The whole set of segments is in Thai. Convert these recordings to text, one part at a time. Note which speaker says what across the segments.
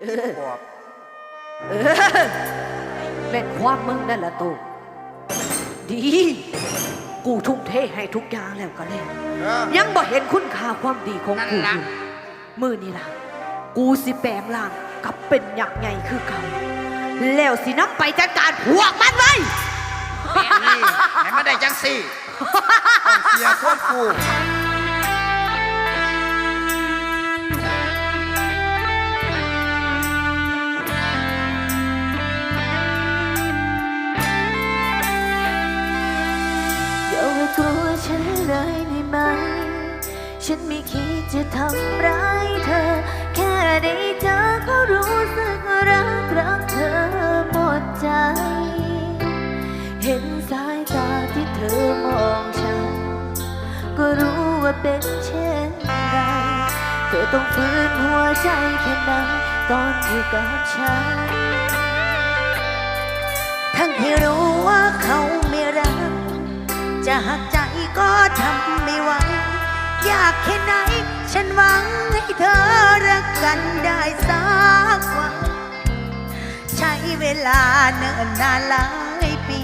Speaker 1: ปอบ
Speaker 2: เออเล่นความมึงนั่นแหละตูดี กูทุ่มเทให้ทุกอย่างแล้วก็แล้ว
Speaker 1: เออ
Speaker 2: ยังบ่เห็นคุณค่าความดีของกู
Speaker 1: นั่นล่ะ
Speaker 2: อยู่มือนี่ล่ะ กูสิแปลงร่างกลับเป็นยักษ์ใหญ่คือเก่าแล้วสินับไปจัดการพวกมันไว้
Speaker 1: นี่ให้มันได้จังสี่ ต้องเสียควบกู
Speaker 3: ฉันไม่คิดจะทำร้ายเธอ แค่ได้เจอก็รู้สึกรักรักเธอหมดใจ เห็นสายตาที่เธอมองฉัน ก็รู้ว่าเป็นเช่นไร เธอต้องฝืนหัวใจแค่ไหนตอนอยู่กับฉัน ทั้งที่รู้ว่าเขา ยากแค่ไหน ฉันหวังให้เธอรักกันได้สักวัน ใช้เวลาเนิ่นนานหลายปี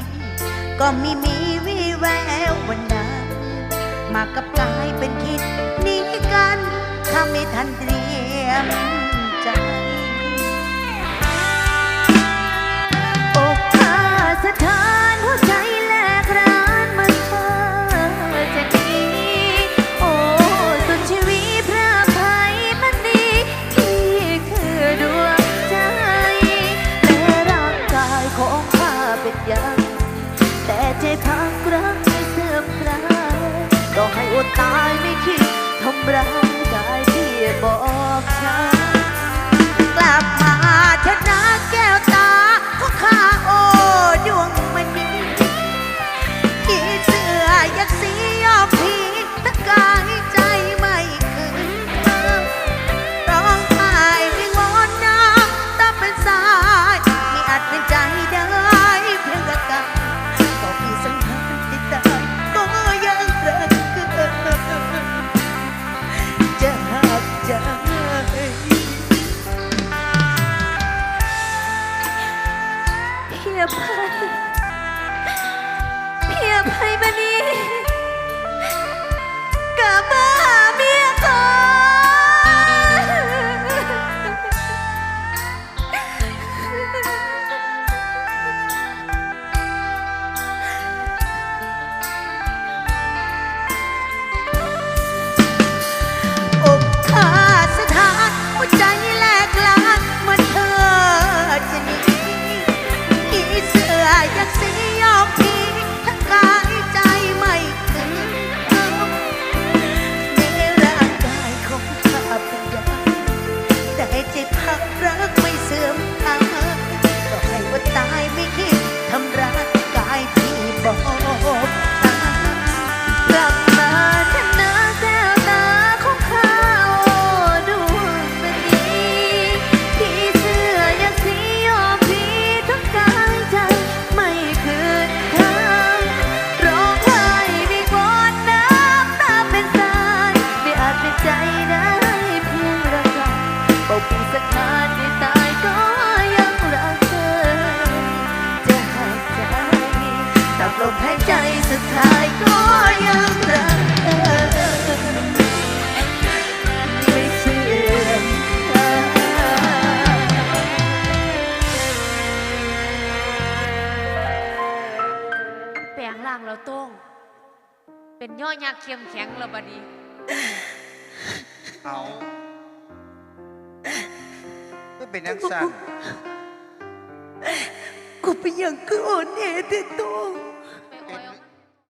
Speaker 3: ก็ไม่มีวี่แวววันนั้น มากับกลายเป็นคิดหนี้กัน ถ้าไม่ทันเตรียม ยังแต่ใจพักรักไม่เสื่อมคลายก็ให้อดตายไม่คิดทำร้ายกายที่บอกฉันกลับมาเถอะนะแก้ว ใจได้เพียงระกำเป่าปีสักนานไม่ตายก็ยังรักเธอ จะหายใจตับลมหายใจสุดท้ายก็ยังรักเธอไม่เชื่อ
Speaker 4: แปลงร่างแล้วโต้งเป็นย่อยักษ์เข้มแข็งแล้วบัดนี้
Speaker 1: เอาก็เป็นนักสั่น
Speaker 3: กูไปยังกูออ่อนแอแต่ตัว